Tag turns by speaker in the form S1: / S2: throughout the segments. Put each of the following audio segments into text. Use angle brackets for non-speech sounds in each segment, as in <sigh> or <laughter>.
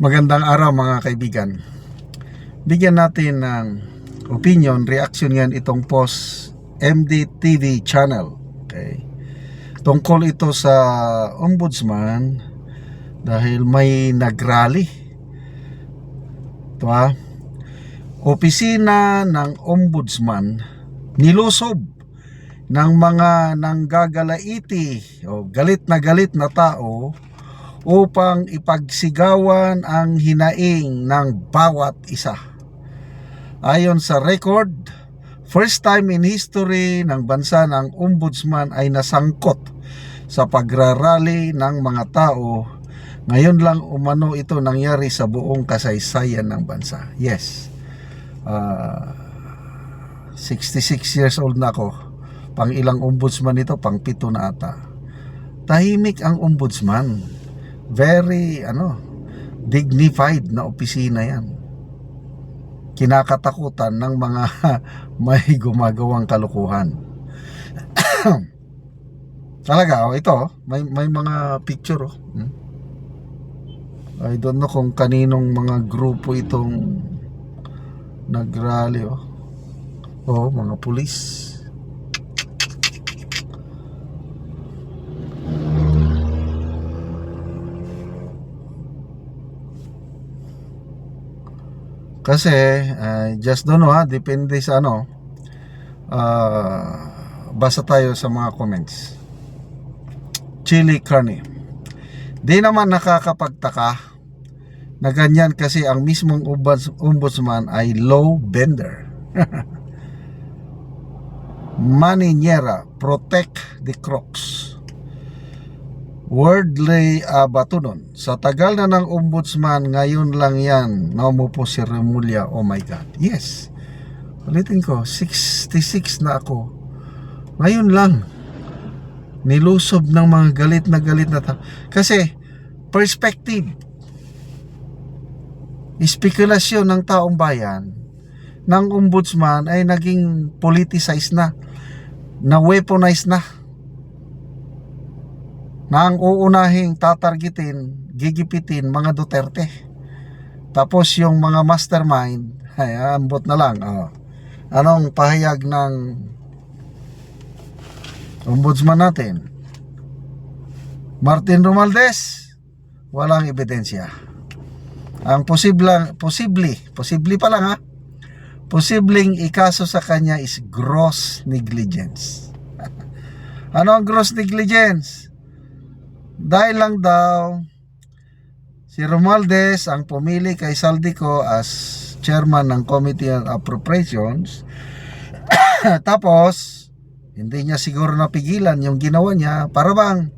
S1: Magandang araw mga kaibigan. Bigyan natin ng opinion, reaction yan itong post MDTV channel. Okay. Tungkol ito sa ombudsman dahil may nagrally. Ito ha. Opisina ng ombudsman nilusob ng mga nanggagalaiti o galit na galit na tao upang ipagsigawan ang hinaing ng bawat isa. Ayon sa record, first time in history ng bansa ng ombudsman ay nasangkot sa pagrarally ng mga tao. Ngayon lang umano ito nangyari sa buong kasaysayan ng bansa. Yes. Ah, 66 years old na ako. Pang ilang ombudsman ito, pang pito na ata. Tahimik ang ombudsman very ano dignified na opisina yan kinakatakutan ng mga <laughs> may gumagawang kalukuhan <coughs> talaga oh, ito oh, may may mga picture oh. Hmm? I don't know kung kaninong mga grupo itong nagrally oh. Oh, mga pulis. Kasi, uh, just don't know ha, depende sa ano. Uh, basa tayo sa mga comments. Chili Carney. Di naman nakakapagtaka na ganyan kasi ang mismong ombuds- ombudsman ay low bender. <laughs> Maninyera, protect the crocs. Wordley Abatunon. Sa tagal na ng ombudsman, ngayon lang yan na umupo si Remulla. Oh my God. Yes. Ulitin ko, 66 na ako. Ngayon lang. Nilusob ng mga galit na galit na tao. Kasi, perspective. Espekulasyon ng taong bayan ng ombudsman ay naging politicized na. Na weaponized na na ang uunahing tatargetin, gigipitin mga Duterte. Tapos yung mga mastermind, ay ambot na lang. Oh. Anong pahayag ng ombudsman natin? Martin Romualdez, walang ebidensya. Ang posible, posible, posible pa lang ha, posibleng ikaso sa kanya is gross negligence. <laughs> ano ang gross negligence? Dahil lang daw si Romualdez ang pumili kay Saldico as chairman ng Committee on Appropriations. <coughs> Tapos, hindi niya siguro napigilan yung ginawa niya para bang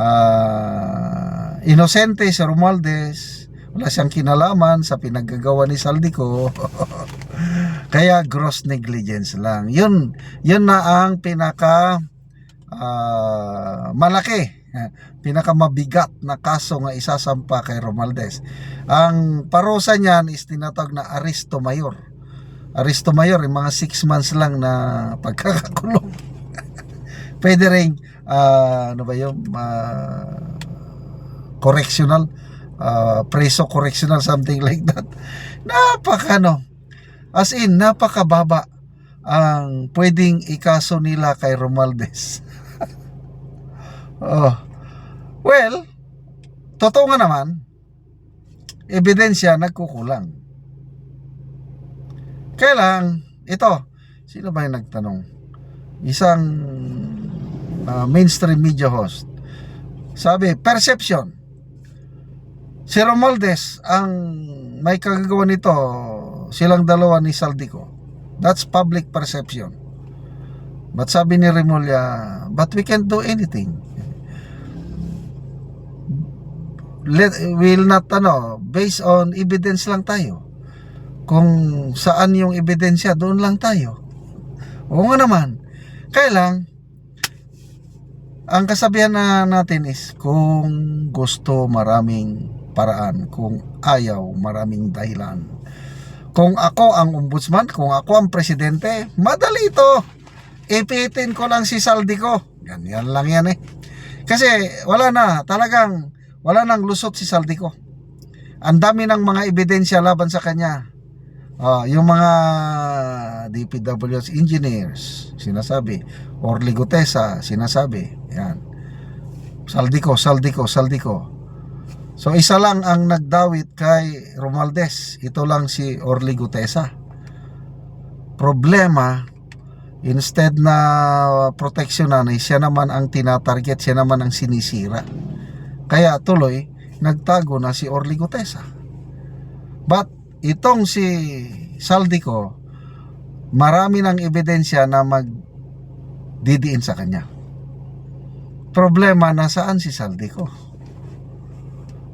S1: ah, inosente si Romualdez. Wala siyang kinalaman sa pinaggagawa ni Saldico. <laughs> Kaya gross negligence lang. Yun, yun na ang pinaka ah, malaki <laughs> pinakamabigat na kaso nga isasampa kay Romualdez. Ang parusa niyan is tinatawag na Aristo Mayor. Aristo Mayor, yung mga 6 months lang na <laughs> pagkakakulong. <laughs> Pwede rin, ah, ano ba yung correctional, ah, preso correctional, something like that. Napaka, no, as in, napakababa ang pwedeng ikaso nila kay Romualdez. Oh. Well, totoo nga naman, ebidensya nagkukulang. Kaya ito, sino ba yung nagtanong? Isang uh, mainstream media host. Sabi, perception. Si Romualdez, ang may kagagawa nito, silang dalawa ni Saldico. That's public perception. But sabi ni Remulla, but we can't do anything. Let, will not, ano, based on evidence lang tayo. Kung saan yung ebidensya, doon lang tayo. Oo nga naman. Kaya lang, ang kasabihan na natin is, kung gusto maraming paraan, kung ayaw maraming dahilan. Kung ako ang ombudsman, kung ako ang presidente, madali ito. Ipitin ko lang si saldi ko. Ganyan lang yan eh. Kasi wala na, talagang wala nang lusot si saldi ko. ang dami ng mga ebidensya laban sa kanya. Ah, yung mga DPWS engineers, sinasabi. Orly Gutesa, sinasabi. Yan. Saldico, Saldico, Saldico. So isa lang ang nagdawit kay Romualdez. Ito lang si Orly Gutesa. Problema, instead na proteksyonan, siya naman ang tinatarget, siya naman ang sinisira. Kaya tuloy, nagtago na si Orly Gutesa. But itong si Saldico, marami ng ebidensya na magdidiin sa kanya. Problema, nasaan si Saldico?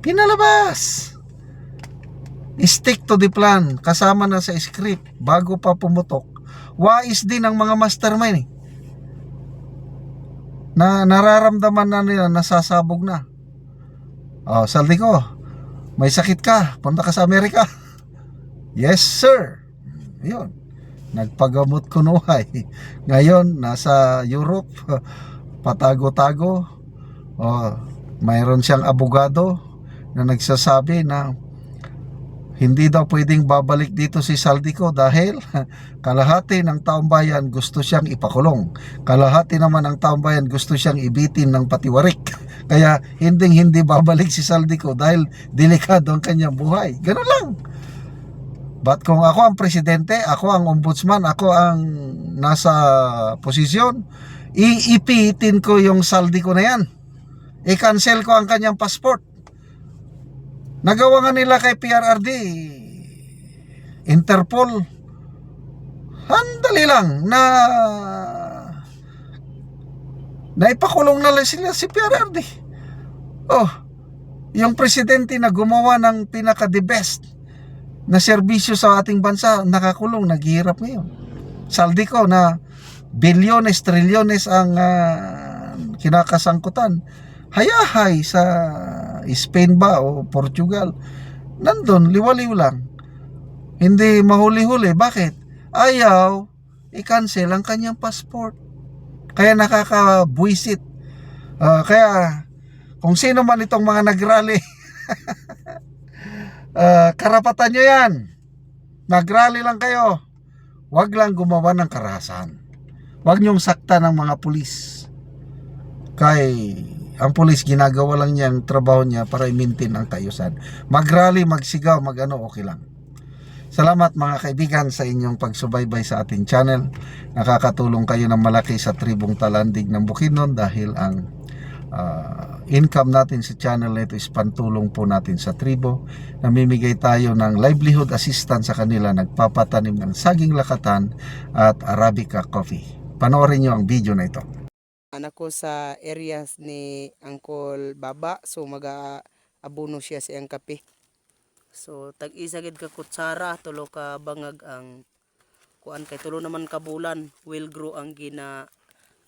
S1: Pinalabas! Stick to the plan, kasama na sa script, bago pa pumutok. Wais din ang mga mastermind eh. Na nararamdaman na nila, nasasabog na. Oh, Saldico, may sakit ka, punta ka sa Amerika. <laughs> Yes, sir. Yun. Nagpagamot kunuhay. <laughs> Ngayon, nasa Europe, <laughs> patago-tago. Oh, mayroon siyang abogado na nagsasabi na hindi daw pwedeng babalik dito si Saldico dahil <laughs> kalahati ng taong bayan gusto siyang ipakulong. Kalahati naman ng taong bayan gusto siyang ibitin ng patiwarik. <laughs> Kaya hindi hindi babalik si Saldico dahil delikado ang kanyang buhay. Ganun lang. But kung ako ang presidente, ako ang ombudsman, ako ang nasa posisyon, iipitin ko yung saldi na yan. I-cancel ko ang kanyang passport. Nagawa nga nila kay PRRD, Interpol. Handali lang na naipakulong na lang sila si PRRD. Oh, yung presidente na gumawa ng pinaka the best na serbisyo sa ating bansa, nakakulong, naghihirap ngayon. Saldi ko na bilyones, trilyones ang ah, kinakasangkutan. Hayahay sa Spain ba o Portugal. Nandun, liwaliw lang. Hindi mahuli-huli. Bakit? Ayaw, i-cancel ang kanyang passport. Kaya nakakabuisit. Ah, kaya, kung sino man itong mga nagrally, <laughs> Ah, karapatan nyo yan. Nagrally lang kayo. Huwag lang gumawa ng karahasan. Huwag nyong sakta ng mga pulis. Kay ang pulis ginagawa lang niya ang trabaho niya para i-maintain ang tayusan. Magrally, magsigaw, magano, okay lang. Salamat mga kaibigan sa inyong pagsubaybay sa ating channel. Nakakatulong kayo ng malaki sa tribong talandig ng Bukidnon dahil ang ah, income natin sa channel na ito is pantulong po natin sa tribo. Namimigay tayo ng livelihood assistance sa kanila, nagpapatanim ng saging lakatan at Arabica coffee. Panoorin nyo ang video na ito.
S2: Anak ko sa areas ni Uncle Baba so mag-abono siya sa iyang kape so tag isa gid ka kutsara tulo ka bangag ang kuan kay tulo naman ka bulan will grow ang gina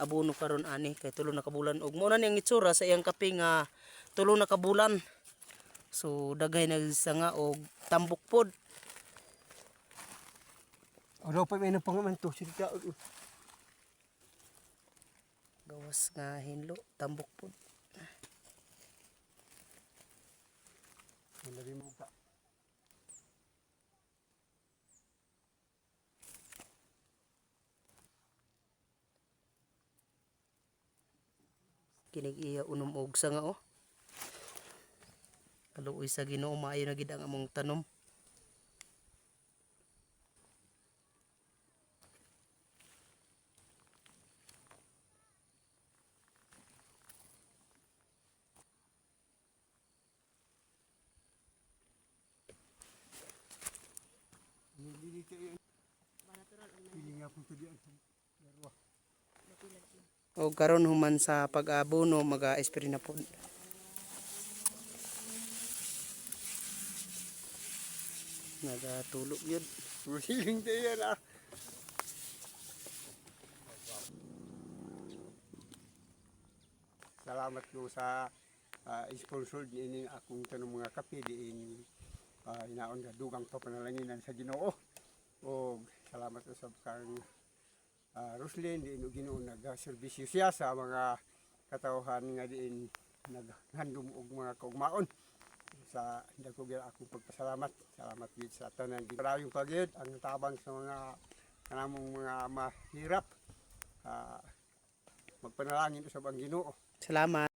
S2: abono karon ani kay tulo na ka bulan ug mo na niyang itsura sa iyang kape nga tulo na ka bulan so daghay na sa nga og tambok pod
S3: Ano pa may pangaman to? Sige ka.
S2: Gawas nga hinlo tambok pod
S3: Wala rin mo pa.
S2: kinig iya unom og nga oh. Kaluoy sa Ginoo maayo na gid ang among tanom o karon human sa pag-abono maga-espiri na pod nagatulog yun. <laughs>
S3: Rusiling tayo yan ah. Salamat po sa uh, sponsor ni akong tanong mga kape diin uh, inaon nga dugang pa panalanginan sa Ginoo. O salamat sa kang uh, Roslyn diin Ginoo nagaserbisyo siya sa mga katawhan nga diin naghandom og mga kaugmaon. sa dako gyud akong pagpasalamat. Salamat gid sa tanan. Maraming pagid ang tabang sa mga kanamong mga mahirap. Ah, magpanalangin usab ang Ginoo.
S2: Salamat.